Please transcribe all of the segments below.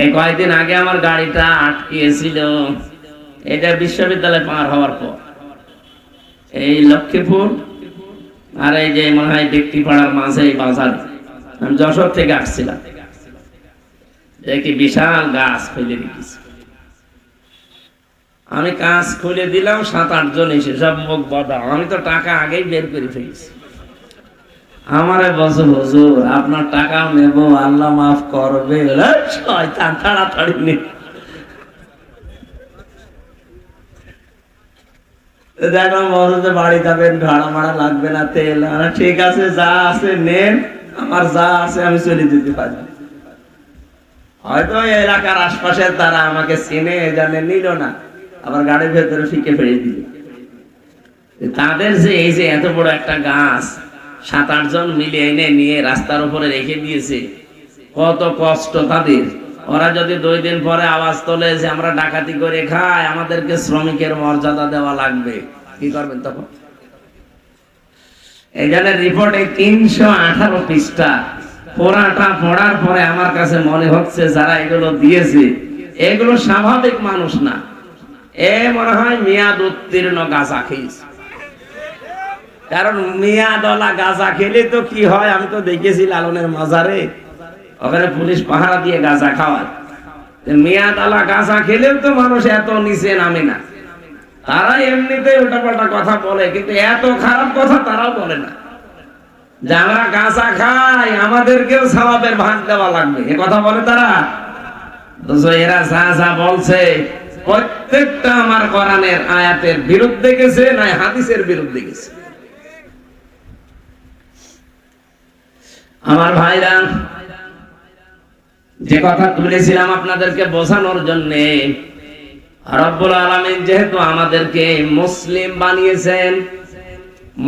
এই কয়েকদিন আগে আমার গাড়িটা আটকিয়েছিল। এটা বিশ্ববিদ্যালয় পার হওয়ার পর। এই লক্ষ্মীপুর আর এই যে মনে হয় পাড়ার মাঝে এই বাজার। আমি যশোর থেকে আসছিলাম। দেখি বিশাল গাছ ফেলে রেখেছি আমি কাজ খুলে দিলাম, সাত আট জন এসে সব মুখ বদা আমি তো টাকা আগেই বের করে ফেলেছি। আমারে বলছে, হুজুর, আপনার টাকা নেব, আল্লাহ মাফ করবে। তাড়াতাড়ি নে। বলছে বাড়ি যাবেন ভাড়া লাগবে না তেল। ঠিক আছে, যা আছে নেন, আমার যা আছে আমি চলে যেতে পারি। হয়তো এলাকার আশপাশের তারা আমাকে চিনে জানে নিল না। আবার গাড়ির ভেতরে ফিকে ফেলে দিল। তাদের যে, এই যে, এত বড় একটা গাছ সাত, আট জন মিলে এনে নিয়ে রাস্তার উপরে রেখে দিয়েছে। কত কষ্ট তাদের। ওরা যদি দুই দিন পরে আওয়াজ তোলে যে আমরা ডাকাতি করে খাই, আমাদেরকে শ্রমিকের মর্যাদা দেওয়া লাগবে। কি করবেন তখন? এখানে রিপোর্টে তিনশো আঠারো পৃষ্ঠা। পড়াটা পড়ার পরে আমার কাছে মনে হচ্ছে যারা এগুলো দিয়েছে, এগুলো স্বাভাবিক মানুষ না। এ মনে হয় মেয়াদ উত্তীর্ণ গাঁজা খেয়েছে। কারণ মেয়াদলা গাঁজা খেলে তো কি হয়? আমি তো দেখেছি লালনের মাজারে। ওখানে পুলিশ পাহারা দিয়ে গাঁজা খাওয়ায়। খেলেও তো মানুষ এত নিচে নামে না। তারা এমনিতে উল্টাপাল্টা কথা বলে, কিন্তু এত খারাপ কথা তারাও বলে না। আমাদেরকেও স্বভাবের ভাগ দেওয়া লাগবে। এ কথা বলে তারা? এরা যা যা বলছে, প্রত্যেকটা আমার কোরআনের আয়াতের বিরুদ্ধে গেছে, না হাদিসের বিরুদ্ধে গেছে। আমার ভাইরা, যে কথা তুলেছিলাম আপনাদেরকে বোঝানোর জন্যে, রব্বুল আলামিন যেহেতু আমাদেরকে মুসলিম বানিয়েছেন,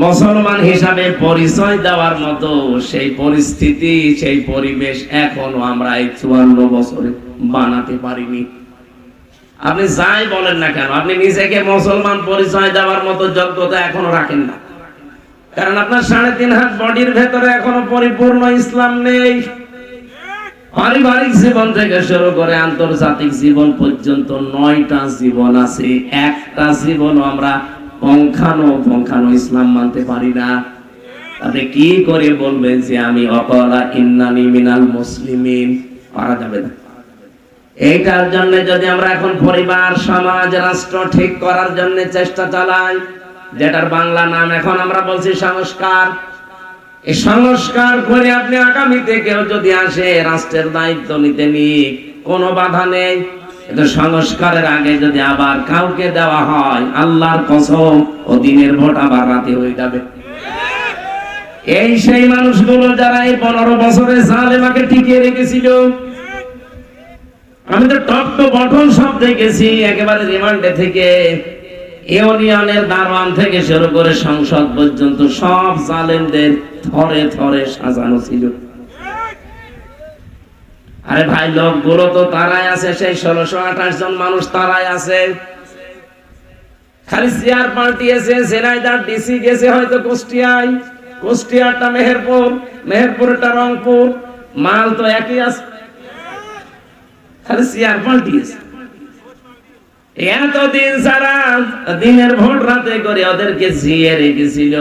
মুসলমান হিসাবে পরিচয় দেওয়ার মতো সেই পরিস্থিতি, সেই পরিবেশ এখনও আমরা এই চুয়ান্ন বছরে বানাতে পারিনি। আপনি যাই বলেন না কেন, আপনি নিজেকে মুসলমান পরিচয় দেওয়ার মতো যোগ্যতা এখনও রাখেন না। কারণ আপনার সাড়ে তিন হাত বডির ভেতরে এখনও পরিপূর্ণ ইসলাম নেই। পারিবারিক জীবন থেকে শুরু করে আন্তর্জাতিক জীবন পর্যন্ত নয়টা জীবন আছে। একটা জীবন আমরা পঙ্খানো পঙ্খানো ইসলাম মানতে পারি না। আপনি কি করে বলবেন যে আমি অকলা ইন্নানি মিনাল মুসলিমিন? পারা যাবে না। এইটার জন্য যদি আমরা এখন পরিবার, সমাজ, রাষ্ট্র ঠিক করার জন্য চেষ্টা চালাই যেটার বাংলা নাম এখন আমরা বলছি সংস্কার। এই সংস্কার করে আপনি আগামীতে কেউ যদি আসে, রাষ্ট্রের দায়িত্ব নিতে নিক, কোনো বাধা নেই। কিন্তু সংস্কারের আগে যদি আবার কাউকে দেওয়া হয়, আল্লাহর কসম, ও দিনের ভোট আবার রাতে হয়ে যাবে। এই সেই মানুষগুলো যারা এই পনেরো বছরে জালেমাকে টিকিয়ে রেখেছিল। আমি তো টপ টু বটন সব দেখেছি, একেবারে রিমান্ডে থেকে। ইউনিয়নের দারোয়ান থেকে শুরু করে সংসদ পর্যন্ত সব জালেমদের থরে থরে সাজানো ছিল। আরে ভাই, লোকগুলো তো তারাই আছে, সেই ষোলোশো আঠাশ জন মানুষ তারাই আছে। খালি চেয়ার পাল্টিয়েছে জেনাইদার ডিসি গেছে হয়তো কুষ্টিয়ায়। কুষ্টিয়ারটা মেহেরপুর, মেহেরপুরটা রংপুর। মাল তো একই আছে। খালি চেয়ার পাল্টিয়েছে এতদিন সারা দিনের ভোট রাতে করে ওদেরকে জিয়ে রেখেছিল,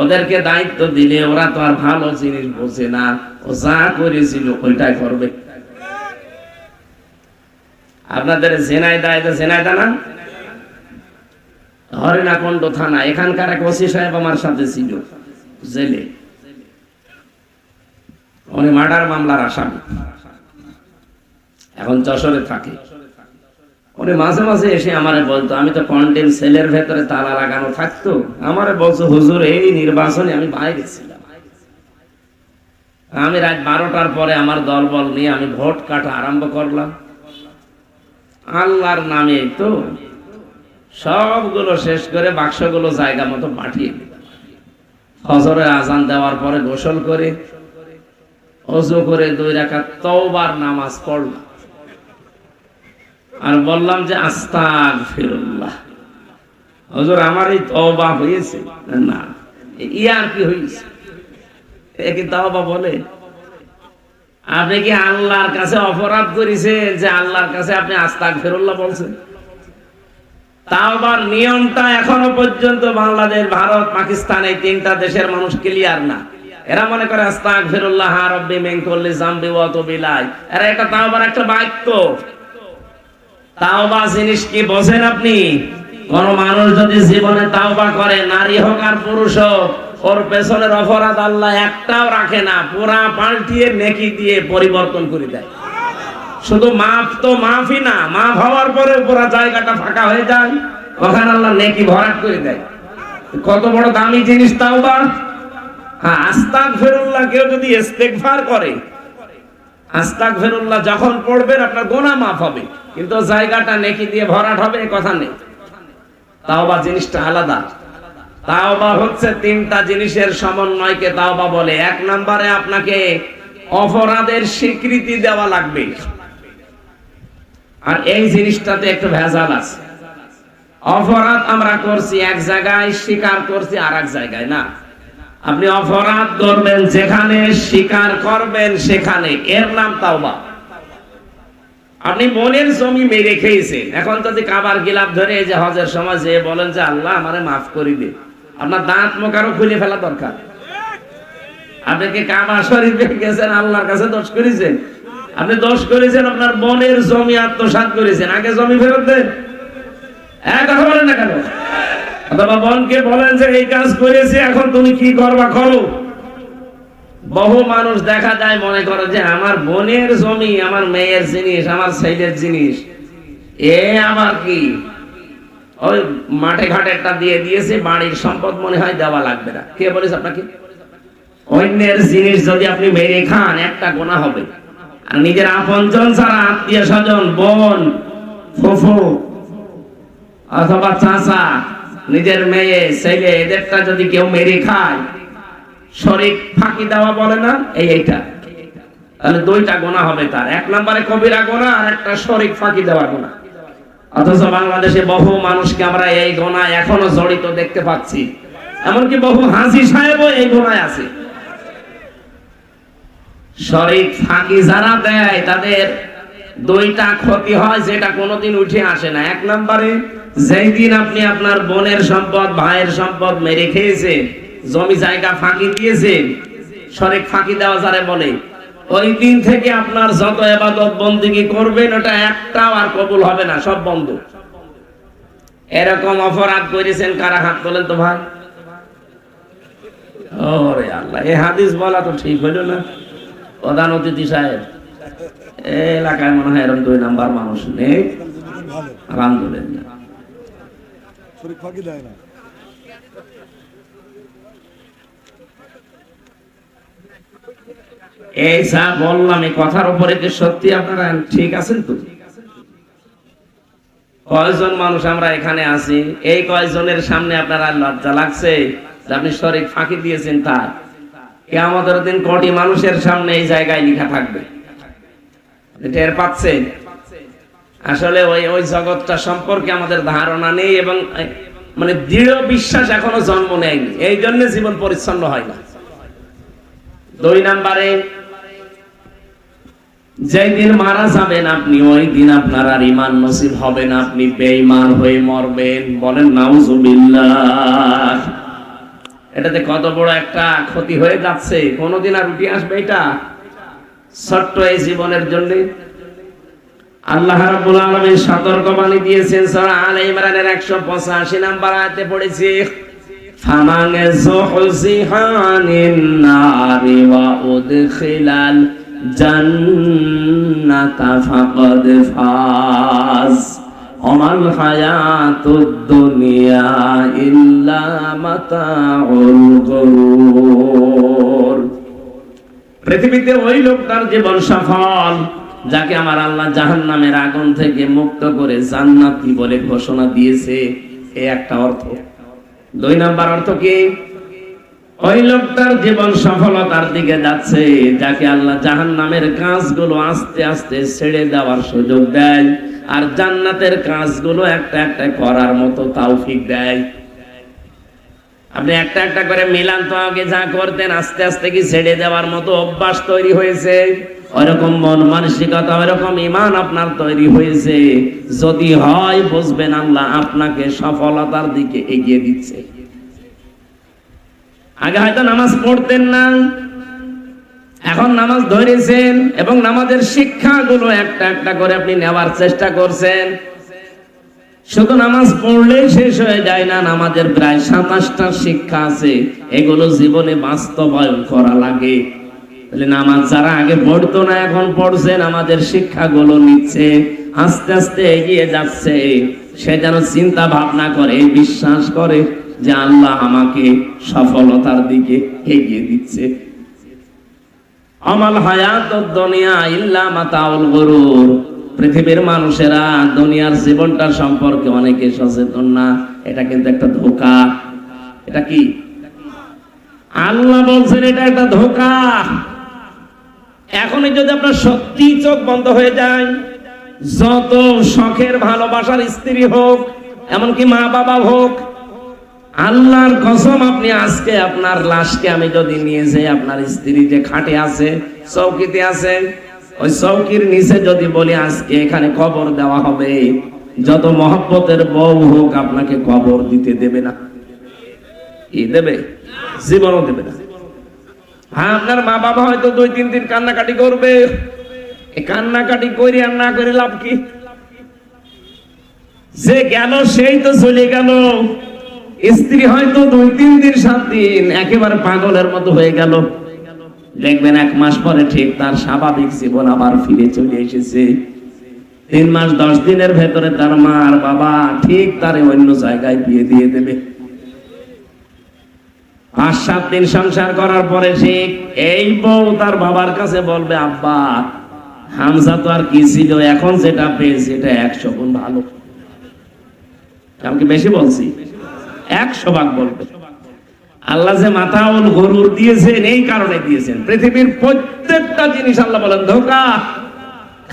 ওদেরকে দায়িত্ব দিলে ওরা তো আর ভালো জিনিস বোঝে না। ও যা করেছিল ওইটাই করবে। আপনাদের জেনাইদা এটা জেনাইদা না? হরিণাকণ্ড থানা, এখানকার এক ওসি সাহেব আমার সাথে ছিল, জেলে। উনি মার্ডার মামলার আসামি। এখন যশোরে থাকে। উনি মাঝে মাঝে এসে আমারে বলতো, আমি তো কন্টেম সেলের ভেতরে তালা লাগানো থাকতো। আমারে বলছো হুজুর, এই নির্বাচনে আমি বাইরে ছিলাম। আমি রাত বারোটার পরে আমার দল বল নিয়ে আমি ভোট কাটা আরম্ভ করলাম। আল্লাহর নামে তো সবগুলো শেষ করে বাক্সগুলো জায়গা মতো পাঠিয়ে দিলাম। হজরে আজান দেওয়ার পরে গোসল করে, অজু করে দুই রাখা তওবার নামাজ পড়লাম। আর বললাম যে আস্তাক ফিরুল্লাহ হজুর, আমার এই তওবা হয়েছে? না। ইয়ার কি হয়েছে? এ কি তওবা বলে? আপনি কি আল্লাহর কাছে অপরাধ করেছেন যে আল্লাহর কাছে আপনি আস্তাক ফেরুল্লাহ বলছেন নিয়মটা এখনও পর্যন্ত বাংলাদেশ, ভারত, পাকিস্তান এই তিনটা দেশের মানুষ ক্লিয়ার না। এরা মনে করে আস্তাক ফেরুল্লাহ রব্বি জাম্বি বিলাই এরা এটা তাও আবার একটা বাক্য। তাওবা জিনিস কি বোঝেন আপনি? কোন মানুষ যদি জীবনে তাওবা করে, নারী হোক আর পুরুষ হোক, ওর পেছনের অপরাধ আল্লাহ একটাও রাখে না, পুরা পাল্টিয়ে নেকি দিয়ে পরিবর্তন করে দেয়। শুধু মাফ তো মাফই না মাফ হওয়ার পরে পুরা জায়গাটা ফাঁকা হয়ে যায়, ওখানে আল্লাহ নেকি ভরাট করে দেয়। কত বড় দামি জিনিস তাওবা। হ্যাঁ আস্তাক ফেরুল্লাহ কেউ যদি ইস্তেগফার করে আস্তাক যখন পড়বেন আপনার গোনা মাফ হবে। কিন্তু জায়গাটা নেকি দিয়ে ভরাট হবে কথা নেই। তাওবা জিনিসটা আলাদা। তাওবা হচ্ছে তিনটা জিনিসের সমন্বয়কে তাওবা বলে। এক নম্বরে আপনাকে অপরাধের স্বীকৃতি দেওয়া লাগবে। আর এই জিনিসটাতে একটু ভেজাল আছে। অপরাধ আমরা করছি, এক জায়গায় স্বীকার করছি আর এক জায়গায় না। আপনি অপরাধ করবেন, যেখানে স্বীকার করবেন, সেখানে। এর নাম তাওবা। আপনি মনের জমি মেরে খেয়েছেন। এখন যদি কাবার গিলাপ ধরে এই যে হজের সময় যে বলেন যে, আল্লাহ আমারে মাফ করি দে। আপনার দাঁত আরও খুলে ফেলা দরকার। আপনি কি কাবা শরীফে গেছেন, আল্লাহর কাছে দোষ করেছেন? আপনি দোষ করেছেন আপনার বনের জমি আত্মসাৎ করেছেন। আগে জমি ফেরত দেন। এক কথা বলেন না কেন? অথবা বনকে বলেন যে, এই কাজ করেছে, এখন তুমি কি করবা করো বহু মানুষ দেখা যায় মনে করে যে, আমার বোনের জমি, আমার মেয়ের জিনিস, আমার ছেলের জিনিস, এ আমার কি? ওই মাঠে ঘাটে একটা দিয়ে দিয়েছে, বাড়ির সম্পদ মনে হয় দেওয়া লাগবে না। কে বলেছে আপনাকে? অন্যের জিনিস যদি আপনি মেরে খান, একটা গোনা হবে। আর নিজের আপনজন ছাড়া আত্মীয় স্বজন, বোন, ফুফু, অথবা চাচা নিজের মেয়ে, ছেলে, এদেরটা যদি কেউ মেরে খায়, শরিক ফাঁকি দেওয়া বলে না? এই এইটা। তাহলে দুইটা গোনা হবে তার। এক নম্বরে কবিরা গোনা আর একটা শরিক ফাঁকি দেওয়া গোনা অথচ বাংলাদেশে বহু মানুষকে আমরা এই গোনায় এখনও জড়িত দেখতে পাচ্ছি। এমনকি বহু হাসি সাহেবও এই গোনায় আছে। শরিক ফাঁকি যারা দেয়, তাদের দুইটা ক্ষতি হয় যেটা কোনোদিন উঠে আসে না। এক নম্বরে যেই দিন আপনি আপনার বোনের সম্পদ, ভাইয়ের সম্পদ মেরে খেয়েছেন, জমি জায়গা ফাঁকি দিয়েছেন, শরিক ফাঁকি দেওয়া যারে বলে, ওই দিন থেকে আপনার যত এবাদত বন্দিগি করবেন, ওটা একটাও আর কবুল হবে না, সব বন্ধ। এরকম অপরাধ করেছেন কারা হাত তোলেন তো ভাই? ওরে আল্লাহ এই হাদিস বলা তো ঠিক হইল না। প্রধান অতিথি সাহেব এলাকায় মনে হয় এরকম দুই নাম্বার মানুষ নেই। আলহামদুলিল্লাহ। শরীর ফাঁকি দেয় না এই যা বললাম, এই কথার উপরে কি সত্যি আপনারা ঠিক আছেন তো? কয়জন মানুষ আমরা এখানে আছি? এই কয়জনের সামনে আপনারা লজ্জা লাগছে যে আপনি শরীর ফাঁকি দিয়েছেন তার? কে আমাদের দিন কোটি মানুষের সামনে এই জায়গায় লেখা থাকবে। টের পাচ্ছেন? আসলে ওই ওই জগৎটা সম্পর্কে আমাদের ধারণা নেই এবং মানে দৃঢ় বিশ্বাস এখনও জন্ম নেয়নি। এই জন্য জীবন পরিচ্ছন্ন হয় না। দুই নাম্বারে, যেই দিন মারা যাবেন আপনি, ওই দিন আপনার আর ইমান নসিব হবে না। আপনি বেঈমান হয়ে মরবেন। বলেন, নাউজুবিল্লাহ। এটাতে কত বড় একটা ক্ষতি হয়ে যাচ্ছে। কোনদিন আর উঠে আসবে এটা? ছোট্ট এই জীবনের জন্য। আল্লাহ রাব্বুল আলামিন সতর্কবাণী দিয়েছেন সূরা আলে ইমরানের 185 নাম্বার আয়াতে পড়েছি, ফামান যুহজিহা আনিন নারি ওয়া উদখিলাল জান্নাতা ফাকাদ ফাজ, ওমাল হায়াতুদ দুনিয়া ইল্লা মাতাউল গুরুর। পৃথিবীতে ওই লোকটার জীবন সফল। যাকে আমার আল্লাহ জাহান নামের আগুন থেকে মুক্ত করে জান্নাতি বলে ঘোষণা দিয়েছে, এ একটা অর্থ। দুই নাম্বার অর্থ কি? ওই লোকটার জীবন সফলতার দিকে যাচ্ছে, যাকে আল্লাহ জাহান নামের কাজগুলো আস্তে আস্তে ছেড়ে দেওয়ার সুযোগ দেয়, আর জান্নাতের কাজগুলো একটা একটা করার মতো তাওফিক দেয়। আপনি একটা একটা করে মিলান তো আগে যা করতেন, আস্তে আস্তে কি ছেড়ে দেওয়ার মতো অভ্যাস তৈরি হয়েছে? ওরকম মন মানসিকতা ওরকম ইমান আপনার তৈরি হয়েছে। যদি হয়, বুঝবেন আল্লাহ আপনাকে সফলতার দিকে এগিয়ে দিচ্ছে। আগে হয়তো নামাজ পড়তেন না, এখন নামাজ ধরেছেন এবং নামাজের শিক্ষাগুলো একটা একটা করে আপনি নেওয়ার চেষ্টা করছেন। শুধু নামাজ পড়লেই শেষ হয়ে যায় না, নামাজের প্রায় সাতাশটা শিক্ষা আছে। এগুলো জীবনে বাস্তবায়ন করা লাগে। তাহলে নামাজ যারা আগে পড়তো না, এখন পড়ছে, নামাজের শিক্ষাগুলো নিচ্ছে, আস্তে আস্তে এগিয়ে যাচ্ছে। সে যেন চিন্তা ভাবনা করে, বিশ্বাস করে যে আল্লাহ আমাকে সফলতার দিকে এগিয়ে দিচ্ছে। আমাল হায়াত দুনিয়া ইল্লা মাতাউল গরুর। পৃথিবীর মানুষেরা দুনিয়ার জীবনটা সম্পর্কে অনেকে সচেতন না, এটা কিন্তু একটা ধোকা। এটা কি? আল্লাহ বলছেন, এটা একটা ধোকা। এখনই যদি আপনার সত্যি চোখ বন্ধ হয়ে যায়, যত শখের ভালোবাসার স্ত্রী হোক, এমনকি মা বাবা হোক, আল্লাহর কসম আপনি আজকে আপনার লাশকে আমি যদি নিয়ে যাই, আপনার স্ত্রী যে খাটে আছে, চৌকিতে আছে, ওই চৌকির নিচে যদি বলি আজকে এখানে কবর দেওয়া হবে, যত মহব্বতের বউ হোক আপনাকে কবর দিতে দেবে না। কি দেবে? জীবনও দেবে না। হ্যাঁ আপনার মা বাবা হয়তো দুই, তিন দিন কান্নাকাটি করবে। এই কান্নাকাটি করি আর না করে লাভ কি? যে গেল সেই তো চলে গেল। স্ত্রী হয়তো দুই, তিন দিন, সাত দিন একেবারে পাগলের মতো হয়ে গেল। দেখবেন এক মাস পরে ঠিক তার স্বাভাবিক জীবন আবার ফিরে চলে এসেছে। তিন মাস, দশ দিনের ভেতরে তার মা আর বাবা ঠিক তারে অন্য জায়গায় বিয়ে দিয়ে দেবে। পাঁচ, সাত দিন সংসার করার পরে ঠিক এই বউ তার বাবার কাছে বলবে, আব্বা, হামজা তো আর কি ছিল? এখন যেটা পেয়েছে এটা একশো গুণ ভালো। আমি বেশি বলছি? একশো ভাগ বলবে। আল্লাহ যে মাথাউল গরুর দিয়েছেন, এই কারণে দিয়েছেন। পৃথিবীর প্রত্যেকটা জিনিস আল্লাহ বলেন, ধোকা।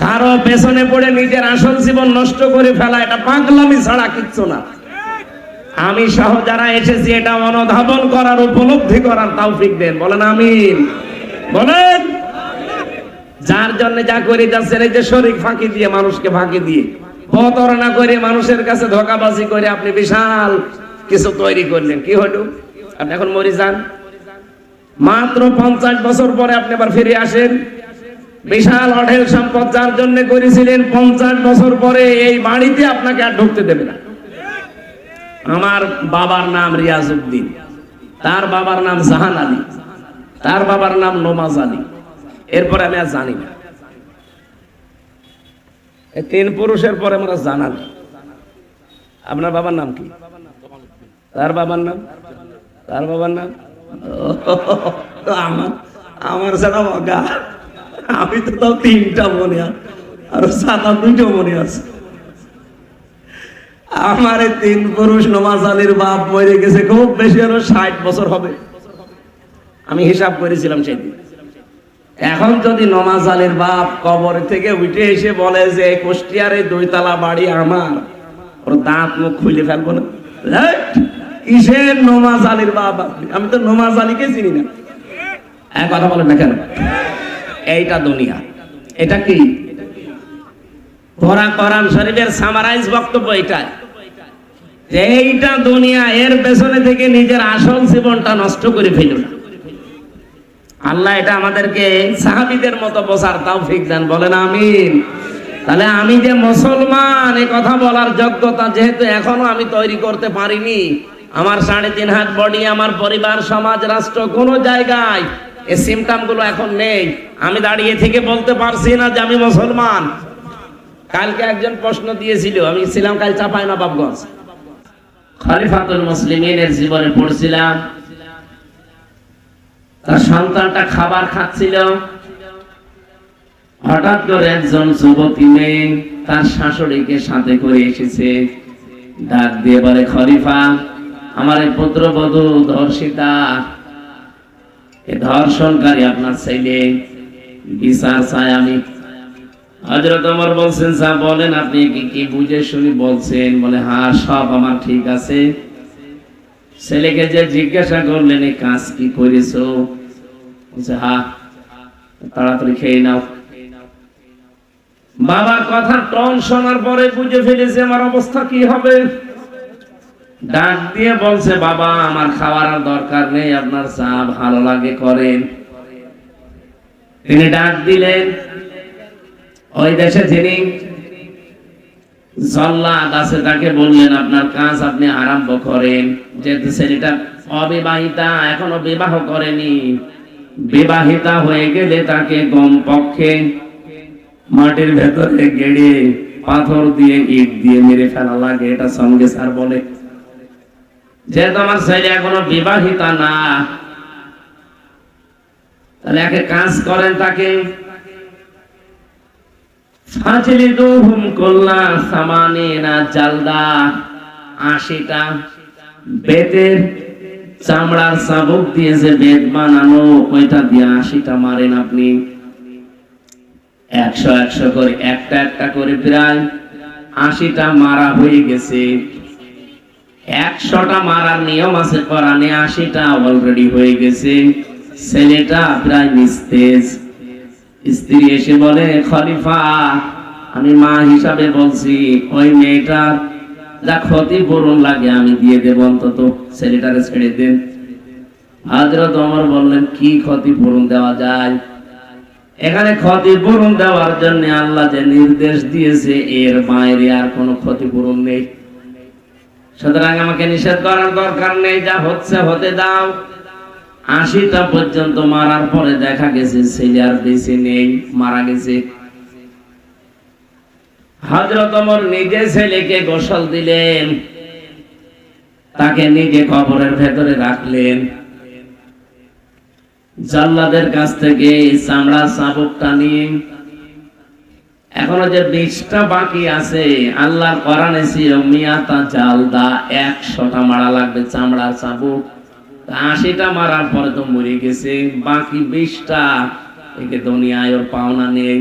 কারও পেছনে পড়ে নিজের আসল জীবন নষ্ট করে ফেলা, এটা পাগলামি ছাড়া কিচ্ছু না। আমি সহ যারা এসেছি, এটা অনুধাবন করার, উপলব্ধি করার তৌফিক দেন। বলেন আমিন। বলেন। যার জন্য যা করে যাচ্ছেন এই যে শরীর ফাঁকি দিয়ে, মানুষকে ফাঁকি দিয়ে, প্রতারণা করে মানুষের কাছে ধোকাবাজি করে আপনি বিশাল কিছু তৈরি করলেন। কি হলো? আপনি এখন মরে যান। মাত্র পঞ্চাশ বছর পরে আপনি আবার ফিরে আসেন। বিশাল অঢেল সম্পদ যার জন্য করেছিলেন, পঞ্চাশ বছর পরে এই বাড়িতে আপনাকে আর ঢুকতে দেবে না। আমার বাবার নাম রিয়াজ উদ্দিন তার বাবার নাম জাহান আলী, তার বাবার নাম নোমাজ আলী। এরপরে আমি আর জানি না। তিন পুরুষের পরে আমরা জানা নেই আপনার বাবার নাম কি? তার বাবার নাম? তার বাবার নাম? আমার আমার সেটা মগা আমি তো তাও তিনটা মনে আর সাদা দুইটা মনে আছে। আমার তিন পুরুষ নমাজ আলীর বাপ মরে গেছে, খুব বেশি আরও ষাট বছর হবে। আমি হিসাব করেছিলাম সেদিন। এখন যদি নমাজ আলীর বাপ কবর থেকে উঠে এসে বলে যে কুষ্টিয়ার দুইতলা বাড়ি আমার, ওর দাঁত মুখ খুলে ফেলব না? কিসের নমাজ আলীর বাপ? আমি তো নমাজ আলীকে চিনি না। কথা বলেন না কেন? এইটা দুনিয়া। এটা কি? কোরআন কোরআন শরীফের সামারাইজ বক্তব্য এটা এইটা দুনিয়া, এর পেছনে থেকে নিজের আসল জীবনটা নষ্ট করে ফেলো না আল্লাহ এটা আমাদেরকে সাহাবিদের মতো বোঝার তৌফিক দেন, বলেন আমিন। তাহলে আমি যে মুসলমান, এ কথা বলার যোগ্যতা যেহেতু এখনও আমি তৈরি করতে পারিনি, আমার সাড়ে তিন হাত বডি, আমার পরিবার, সমাজ, রাষ্ট্র, কোনো জায়গায় এই সিমটামগুলো এখন নেই। আমি দাঁড়িয়ে থেকে বলতে পারছি না যে আমি মুসলমান। কালকে একজন প্রশ্ন দিয়েছিল, আমি ছিলাম কাল চাপাই না বাবগঞ্জ খলিফাতুল মুসলিমিনের জীবনে পড়ছিলাম। তার সন্তানটা খাবার খাচ্ছিল। হঠাৎ করে একজন যুবতী মেয়ে তার শাশুড়িকে সাথে করে এসেছে। ডাক দিয়ে বলে, খলিফা, আমার এই পুত্রবধূ ধর্ষিতা। এ ধর্ষণকারী আপনার ছেলে। বিচার চাই আমি। হজরত আমার বলছেন, যা বলেন আপনি কি কি বুঝে শুনি বলছেন? বলে হ্যাঁ সব আমার ঠিক আছে। ছেলেকে যে জিজ্ঞাসা করলেন এই কাজ কি করেছ? বলছে হ্যাঁ তাড়াতাড়ি খেয়ে নাও। বাবার কথা টন শোনার পরে বুঝে ফেলেছে, আমার অবস্থা কি হবে? ডাক দিয়ে বলছে, বাবা, আমার খাওয়ার দরকার নেই, আপনার চা ভালো লাগে করেন। তিনি ডাক দিলেন ওই দেশে যিনি জল্লাদ আছে তাকে বললেন, আপনার কাজ আপনি আরম্ভ করেন। যেহেতু ছেলেটা অবিবাহিতা, এখনও বিবাহ করেনি। বিবাহিতা হয়ে গেলে তাকে গম পক্ষে মাটির ভেতরে গেড়ে পাথর দিয়ে ইট দিয়ে মেরে ফেলা লাগে, এটা সঙ্গে স্যার বলে। যেহেতু আমার ছেলে এখনও বিবাহিতা না, তাহলে একে কাজ করেন তাকে ফাজলিদুহুম কুল্লা সামানিনা জালদা। আশিটা বেতের চামড়ার চাবুক দিয়ে যে বেত বানানো দিয়ে আশিটা মারেন আপনি। একশো একশো করে, একটা একটা করে প্রায় আশিটা মারা হয়ে গেছে। একশোটা মারার নিয়ম আছে, কোরআনে আশিটা অলরেডি হয়ে গেছে। ছেলেটা প্রায় নিস্তেজ। স্ত্রী এসে বলে, খলিফা, আমি মা হিসাবে বলছি, ওই মেয়েটার যা ক্ষতিপূরণ লাগে আমি দিয়ে দেব অন্তত ছেলেটাকে ছেড়ে দেন হাজরত অমর বললেন, কি ক্ষতিপূরণ দেওয়া যায়? এখানে ক্ষতিপূরণ দেওয়ার জন্য আল্লাহ যে নির্দেশ দিয়েছে, এর বাইরে আর কোনো ক্ষতিপূরণ নেই। সুতরাং আমাকে নিষেধ করার দরকার নেই, যা হচ্ছে হতে দাও। আশিটা পর্যন্ত মারার পরে দেখা গেছে ছেলে আর বেঁচে নেই, মারা গেছে। হজরত অমর নিজে ছেলেকে গোসল দিলেন, তাকে নিজে কবরের ভেতরে রাখলেন। জাল্লাদের কাছ থেকে চামড়া, চাবুকটা নিয়ে, এখনও যে বিশটা বাকি আছে আল্লাহ কোরআনে ছিল মিয়াতা জালদা, একশোটা মারা লাগবে চামড়ার চাবুক। আশিটা মারার পরে তো মরে গেছে। বাকি বিশটা একে দুনিয়ায় ওর পাওনা নেই,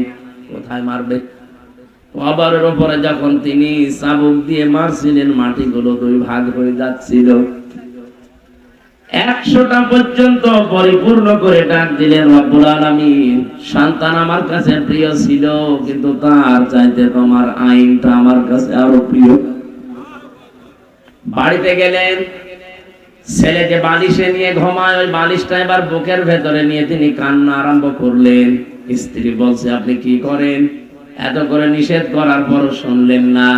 কোথায় মারবে? কবরের উপরে যখন তিনি চাবুক দিয়ে মারছিলেন, মাটিগুলো দুই ভাগ হয়ে যাচ্ছিল। একশোটা পর্যন্ত পরিপূর্ণ করে ডাক দিলেন, রব্বুল আলামিন, সন্তান আমার কাছে প্রিয় ছিল, কিন্তু তার চাইতে তোমার আইনটা আমার কাছে আরও প্রিয়। বাড়িতে গেলেন ছেলে যে বালিশে নিয়ে ঘুমায়, ওই বালিশটা এবার বুকের ভেতরে নিয়ে তিনি কান্না আরম্ভ করলেন। স্ত্রী বলছে, আপনি কি করেন? এত করে নিষেধ করার পর শুনলেন না।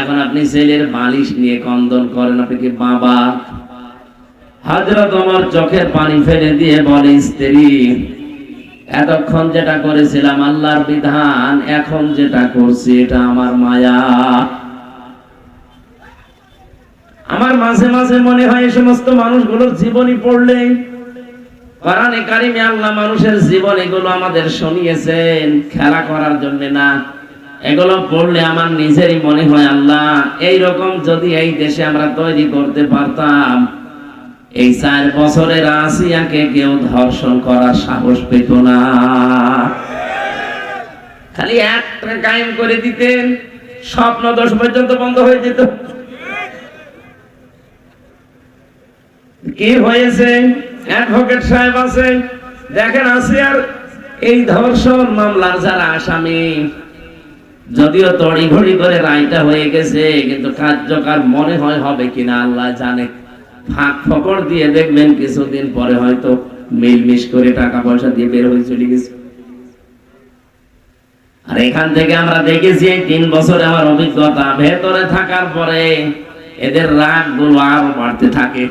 এখন আপনি ছেলের বালিশ নিয়ে কন্দন করেন, আপনি কি বাবা? হাজরত আমার চোখের পানি ফেলে দিয়ে বলে, স্ত্রী, এতক্ষণ যেটা করেছিলাম আল্লাহর বিধান, এখন যেটা করছি এটা আমার মায়া। আমার মাঝে মাঝে মনে হয় এই সমস্ত মানুষগুলোর জীবনী পড়লে কোরআনে কারিমে আল্লাহ মানুষের জীবন এগুলো আমাদের শুনিয়েছেন, খেলা করার জন্য না। এগুলো পড়লে আমার নিজেরই মনে হয়, আল্লাহ এই রকম যদি এই দেশে আমরা তৈরি করতে পারতাম, এই চার বছরের আসিয়াকে কেউ ধর্ষণ করার সাহস পেত না। খালি একটা কায়েম করে দিতেন স্বপ্ন দোষ পর্যন্ত বন্ধ হয়ে যেত। কি হয়েছে? অ্যাডভোকেট সাহেব আছে। দেখেন আসিয়ার এই ধর্ষণ মামলার যারা আসামি, যদিও তড়ি ঘড়ি করে রায়টা হয়ে গেছে, কিন্তু কার্যকর মনে হয় হবে কিনা আল্লাহ জানে। ফাঁক ফকড় দিয়ে দেখবেন কিছুদিন পরে হয়তো মিলমিশ করে টাকা পয়সা দিয়ে বের হয়ে চলে গেছে। আর এখান থেকে আমরা দেখেছি এই তিন বছরে আমার অভিজ্ঞতা, ভেতরে থাকার পরে এদের রাগগুলো আরও বাড়তে থাকে।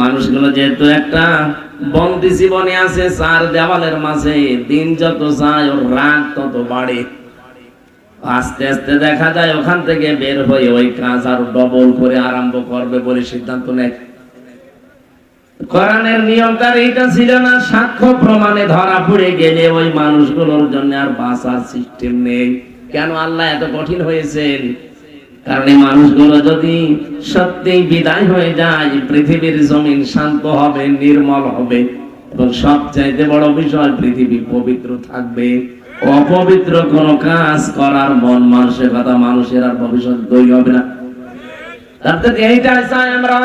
মানুষগুলো যেহেতু একটা বন্দি জীবনে আছে, চার দেওয়ালের মাঝে দিন যত যায়, ওর রাগ তত বাড়ে। আস্তে আস্তে দেখা যায় ওখান থেকে বের হয়ে ওই কাজ আরও ডবল করে আরম্ভ করবে বলে সিদ্ধান্ত নেয়। কোরআনের নিয়ম তার এইটা ছিল না, সাক্ষ্য প্রমাণে ধরা পড়ে গেলে ওই মানুষগুলোর জন্য আর বাঁচার সিস্টেম নেই। কেন আল্লাহ এত কঠিন হয়েছেন? কারণ এই মানুষগুলো যদি সত্যি বিদায় হয়ে যায়, পৃথিবীর জমিন শান্ত হবে, নির্মল হবে, এবং সবচাইতে বড় বিষয়, পৃথিবী পবিত্র থাকবে। অপবিত্র কোন কাজ করার মন মানুষের কথা মানুষের আর ভবিষ্যৎ তৈরি হবে না। তার এইটা চাই আমরা।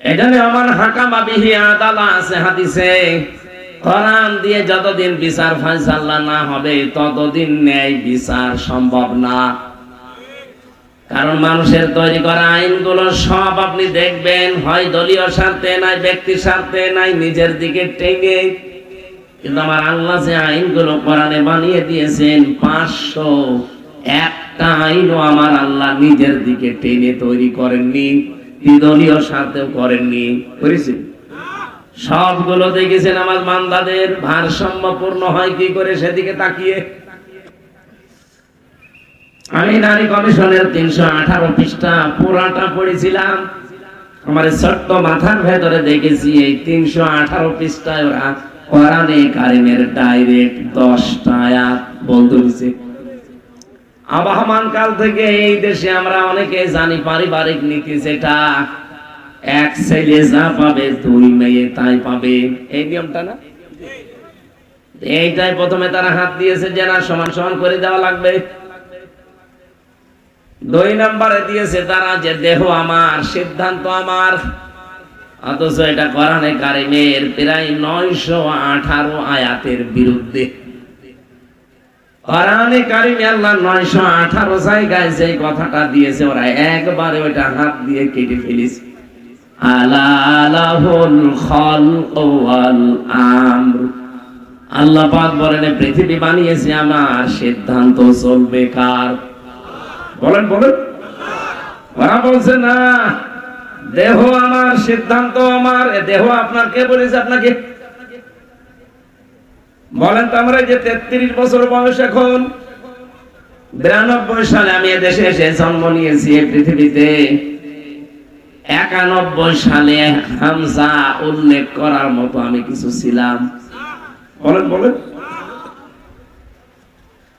এখানে আমার হাকামা বিহি আদালা আছে হাদিসে কোরআন দিয়ে যতদিন বিচার ফাইসাল্লা না হবে, ততদিন ন্যায় বিচার সম্ভব না। কারণ মানুষের তৈরি করা আইনগুলো সব আপনি দেখবেন, হয় দলীয় স্বার্থে, নাই ব্যক্তি স্বার্থে, নাই নিজের দিকে টেনে। কিন্তু আমার আল্লাহ যে আইনগুলো কোরআনে বানিয়ে দিয়েছেন, পাঁচশো একটা আইনও আমার আল্লাহ নিজের দিকে টেনে তৈরি করেননি দলীয় স্বার্থেও করেননি। করেছেন সবগুলো দেখেছেন আমার বান্দাদের ভারসাম্যপূর্ণ হয় কি করে সেদিকে তাকিয়ে? আমি নারী কমিশনের তিনশো আঠারো পৃষ্ঠা পুরাটা পড়েছিলাম। আমার ছোট্ট মাথার ভেতরে দেখেছি এই তিনশো আঠারো পৃষ্ঠায় ওরা কোরআনে কারিমের ডাইরেক্ট দশটা আয়াত বলতে হয়েছে। আবহমান কাল থেকে এই দেশে আমরা অনেকে জানি পারিবারিক নীতি যেটা এক ছেলে যা পাবে দুই মেয়ে তাই পাবে। এই নিয়মটা না? এইটাই প্রথমে তারা হাত দিয়েছে যে না সমান সমান করে দেওয়া লাগবে। দুই নম্বরে দিয়েছে তারা যে দেহ আমার সিদ্ধান্ত আমার। অথচ এটা কোরআনে কারিমের প্রায় নয়শো আঠারো আয়াতের বিরুদ্ধে। কোরআনে কারিমে আল্লাহ নয়শো আঠারো জায়গায় যে কথাটা দিয়েছে ওরা একবারে ওইটা হাত দিয়ে কেটে ফেলিস আলাহুল খলক ওয়াল আমর আল্লাহ বলেন পৃথিবী বানিয়েছে আমার, সিদ্ধান্ত চলবে কার? বলেন বলেন। ওরা বলছে, না, দেহ আমার, সিদ্ধান্ত আমার দেহ আপনার কে বলেছে আপনাকে? বলেন, তো আমরা যে তেত্রিশ বছর বয়স এখন, বিরানব্বই সালে আমি এদেশে এসে জন্ম নিয়েছি এই পৃথিবীতে। একানব্বই সালে হামজা উল্লেখ করার মতো আমি কিছু ছিলাম। বলেন বলেন।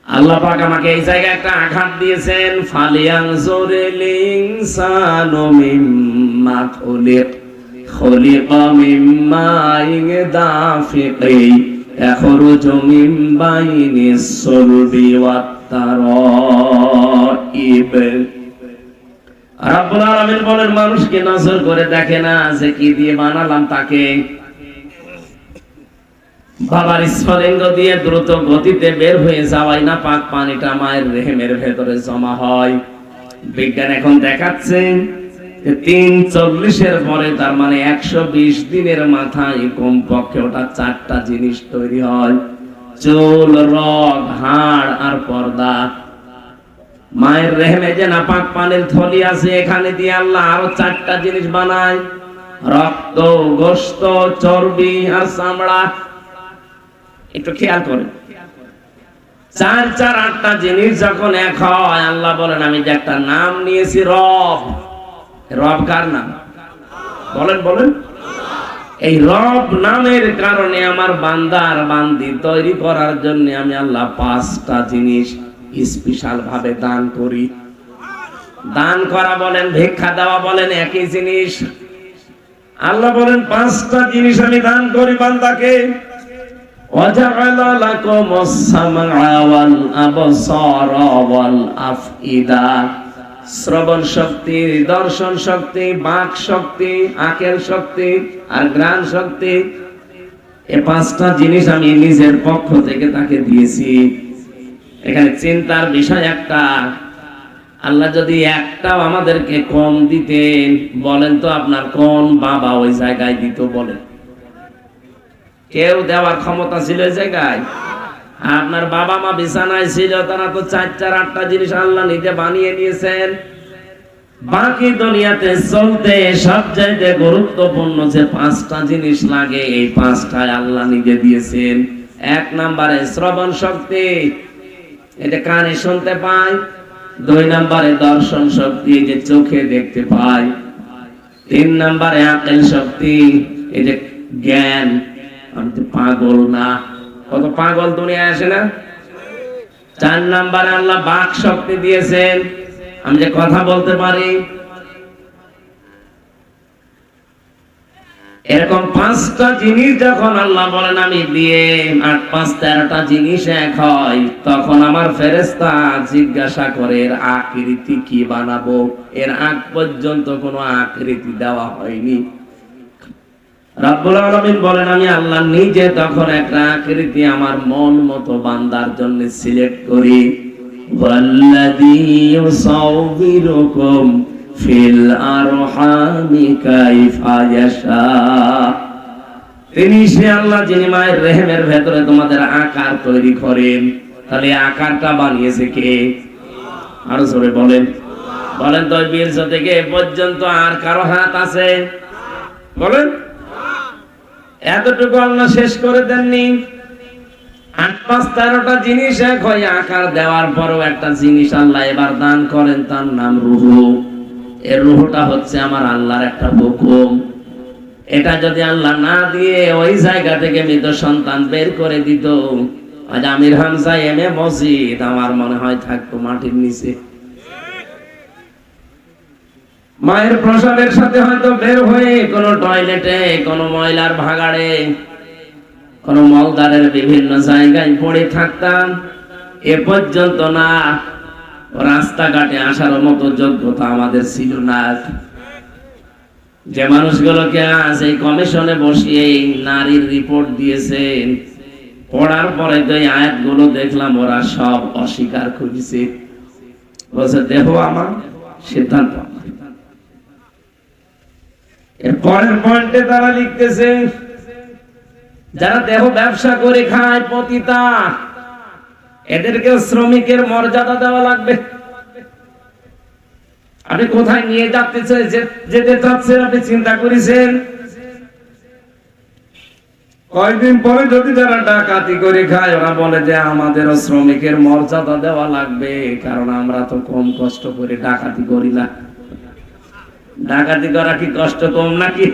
আল্লাহ পাক আমাকে এই জায়গায় একটা আঘাত দিয়েছেন। জোরে রাব্বুল আলামিন বলেন, মানুষকে নজর করে দেখে না যে কি দিয়ে বানালাম তাকে। বাবার স্ফলিঙ্গ দিয়ে দ্রুত গতিতে বের হয়ে যাওয়াই না পাক পানিটা মায়ের রেহেমের ভেতরে জমা হয়। বিজ্ঞান এখন দেখাচ্ছে তিন চল্লিশের পরে তার মানে একশো বিশ দিনের মাথায় কমপক্ষে ওটা চারটা জিনিস তৈরি হয়। চুল, রগ, হাড় আর পর্দা। মায়ের রেহেমে যে নাপাক পানির থলি আছে, এখানে দিয়ে আল্লাহ আরও চারটা জিনিস বানায়। রক্ত গোস্ত চর্বি আর চামড়া। একটু খেয়াল করেন। চার চার, আটটা জিনিস যখন এক হয়, আল্লাহ বলেন, আমি যে একটা নাম নিয়েছি রব। রব কার নাম? বলেন বলেন। এই রব নামের কারণে আমার বান্দার বান্দি তৈরি করার জন্য আমি আল্লাহ পাঁচটা জিনিস স্পেশাল ভাবে দান করি দান করা বলেন ভিক্ষা দেওয়া বলেন একই জিনিস আল্লাহ বলেন পাঁচটা জিনিস আমি দান করি বান্দাকে وجعل لكم السمع والأبصار والأفئدة শ্রবণ শক্তি দর্শন শক্তি বাক শক্তি আকের শক্তি আর গ্রাণ শক্তি এই পাঁচটা জিনিস আমি নিজের পক্ষ থেকে তাকে দিয়েছি এখানে চিন্তার বিষয় একটা। আল্লাহ যদি একটাও আমাদেরকে কম দিতেন, বলেন তো আপনার কোন বাবা ওই জায়গায় দিত বলেন কেউ দেওয়ার ক্ষমতা ছিল এই জায়গায়? আপনার বাবা মা বিছানায় ছিল, তারা তো চার চার আটটা জিনিস আল্লাহ নিজে বানিয়ে নিয়েছেন। বাকি দুনিয়াতে চলতে সব চাইতে গুরুত্বপূর্ণ যে পাঁচটা জিনিস লাগে, এই পাঁচটায় আল্লাহ নিজে দিয়েছেন। এক নম্বরে শ্রবণ শক্তি এটা কানে শুনতে পাই। দুই নম্বরে দর্শন শক্তি যে চোখে দেখতে পাই। তিন নম্বরে আকেল শক্তি, এই যে জ্ঞান। আমি তো পাগল না। কত পাগল দুনিয়া আসে না? চার নাম্বারে আল্লাহ বাক শক্তি দিয়েছেন। আমি যে কথা বলতে পারি এরকম পাঁচটা জিনিস যখন আল্লাহ বলেন, আমি দিয়ে আট পাঁচ তেরোটা জিনিস এক হয়, তখন আমার ফেরেস্তা জিজ্ঞাসা করে, এর আকৃতি কি বানাবো? এর আগ পর্যন্ত কোনো আকৃতি দেওয়া হয়নি। রাব্বুল আলামিন বলেন, আমি আল্লাহ নিজে তখন একটা আকৃতি আমার মন মতো বান্দার জন্য সিলেক্ট করি। ওয়াল্লাযী ইউসাউবিরুকুম ফিল আরহামি তিনি সে আল্লাহ যিনি মায়ের রেহেমের ভেতরে তোমাদের আকার তৈরি করেন। তাহলে আকারটা বানিয়েছে কে? আরও জোরে বলেন। বলেন তো বীরজ থেকে পর্যন্ত আর কারও হাত আছে? বলেন। এতটুকু আল্লাহ শেষ করে দেননি। আট, পাঁচ, তেরোটা জিনিস এক হয়, আকার দেওয়ার পরও একটা জিনিস আল্লাহ এবার দান করেন, তার নাম রুহু। এর রুহুটা হচ্ছে আমার আল্লাহর একটা হুকুম। এটা যদি আল্লাহ না দিয়ে ওই জায়গা থেকে মৃত সন্তান বের করে দিত, আজ আমির হামজা এম এ মসজিদ, আমার মনে হয় থাকতো মাটির নিচে। মায়ের প্রসাদের সাথে হয়তো বের হয়ে কোন টয়লেটে, কোন ময়লার ভাগাড়ে, কোন মলদারের বিভিন্ন জায়গায় পড়ে থাকতাম। এ পর্যন্ত না রাস্তাঘাটে আসার মতো যোগ্যতা আমাদের ছিল না। যে মানুষগুলোকে আজ এই কমিশনে বসিয়ে নারীর রিপোর্ট দিয়েছেন, পড়ার পরে তো এই আয়াতগুলো দেখলাম, ওরা সব অস্বীকার করেছে। বলছে, দেহ আমার, সিদ্ধান্ত এর পরের পয়েন্টে তারা লিখতেছে, যারা দেহ ব্যবসা করে খায়, পতিতা এদেরকে শ্রমিকের মর্যাদা দেওয়া লাগবে। আপনি কোথায় নিয়ে যাতে যেতে চাচ্ছেন আপনি চিন্তা করেছেন? কয়েকদিন পরে যদি যারা ডাকাতি করে খায়, ওরা বলে যে আমাদেরও শ্রমিকের মর্যাদা দেওয়া লাগবে, কারণ আমরা তো কম কষ্ট করে ডাকাতি করি না। ডাকাতি করা কি কষ্ট কম নাকি?